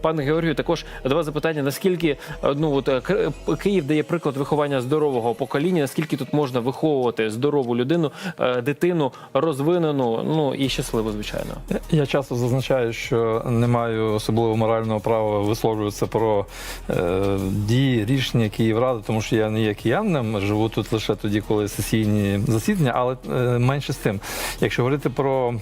Пане Георгію, також до вас запитання: наскільки е, ну от е, Київ дає приклад виховання здорового покоління? Наскільки тут можна виховувати здорову людину, е, дитину розвинену, ну і щасливу, звичайно. Я часто зазначаю, що не маю особливо морального права висловлюватися про е, дії, рішення Київради, тому що я не є киянним, живу тут лише тоді, коли сесійні засідання, але е, менше з тим. Якщо говорити про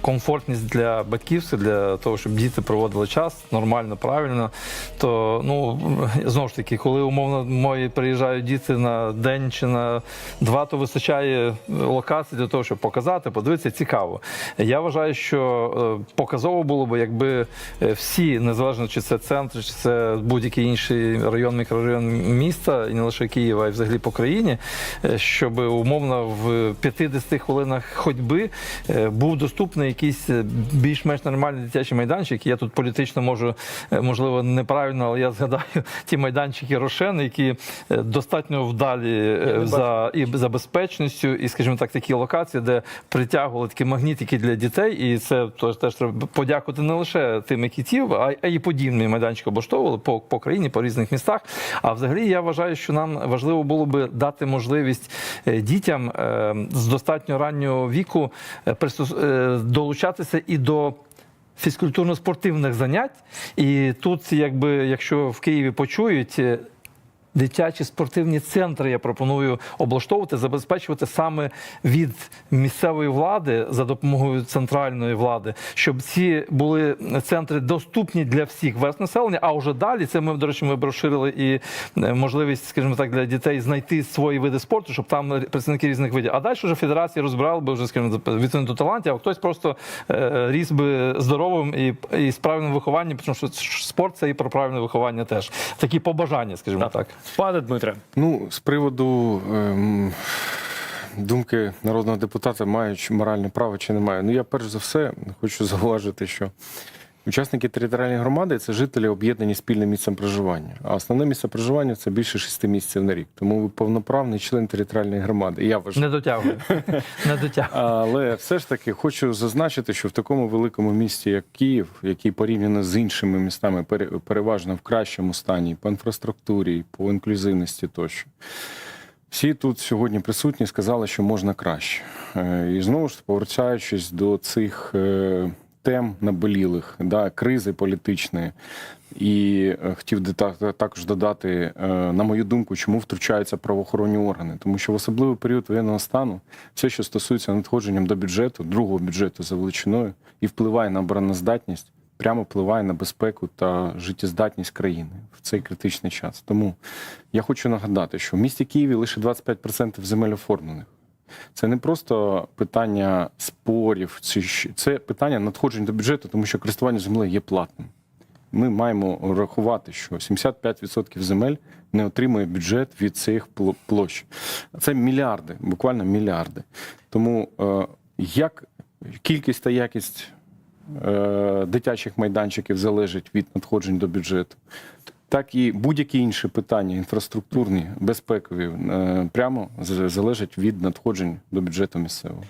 комфортність для батьківства, для того, щоб діти проводили час нормально, правильно, то ну знову ж таки, коли умовно мої приїжджають діти на день чи на два, то вистачає локацій для того, щоб показати, подивитися, цікаво. Я вважаю, що е, показово було б, якби е, всі, незалежно чи це центр, чи це будь-який інший район, мікрорайон міста, і не лише Києва, а й взагалі по країні, е, щоб умовно в 50 хвилинах ходьби е, був доступний якийсь е, більш-менш нормальний дитячий майданчик. Я тут політично можу, е, можливо, неправильно, але я згадаю ті майданчики Рошен, які е, достатньо вдалі е, за і за безпечністю, і, скажімо так, такі локації, де притягували такі магнітики для дітей, і це теж, теж треба подякувати не лише тим, які ті, а, й подібні майданчики облаштовували по, по країні, по різних містах. А взагалі я вважаю, що нам важливо було би дати можливість дітям з достатньо раннього віку долучатися і до фізкультурно-спортивних занять. І тут, якби, якщо в Києві почують. Дитячі спортивні центри я пропоную облаштовувати, забезпечувати саме від місцевої влади за допомогою центральної влади, щоб ці були центри доступні для всіх верст населення. А вже далі це ми, до речі, ми розширили і е, можливість, скажімо так, для дітей знайти свої види спорту, щоб там представники різних видів. А далі вже федерації розбирали би вже, скажімо, відповідно до талантів, а хтось просто е, ріс би здоровим і, і з правильним вихованням, тому що спорт це і про правильне виховання теж. Такі побажання, скажімо так. Пане Дмитре, Ну, з приводу ем, думки народного депутата, мають моральне право чи не мають. Ну, я перш за все хочу зауважити, що учасники територіальної громади це жителі об'єднані спільним місцем проживання. А основне місце проживання це більше шести місяців на рік. Тому ви повноправний член територіальної громади. Я вважаю. Не дотягую. Не дотягую. Але все ж таки хочу зазначити, що в такому великому місті, як Київ, який порівняно з іншими містами пере- переважно в кращому стані по інфраструктурі, по інклюзивності тощо. Всі тут сьогодні присутні сказали, що можна краще. Е, І знову ж повертаючись до цих е, тем наболілих, да, кризи політичної. І е, хотів також додати, е, на мою думку, чому втручаються правоохоронні органи. Тому що в особливий період воєнного стану все, що стосується надходженням до бюджету, другого бюджету за величиною, і впливає на обороноздатність, прямо впливає на безпеку та життєздатність країни в цей критичний час. Тому я хочу нагадати, що в місті Києві лише 25% земель оформлених. Це не просто питання спорів, це, це питання надходжень до бюджету, тому що користування землею є платним. Ми маємо рахувати, що 75% земель не отримує бюджет від цих пло- площ. Це мільярди, буквально мільярди. Тому е, як кількість та якість е, дитячих майданчиків залежить від надходжень до бюджету, так і будь-які інші питання, інфраструктурні, безпекові, е, прямо залежать від надходжень до бюджету місцевого.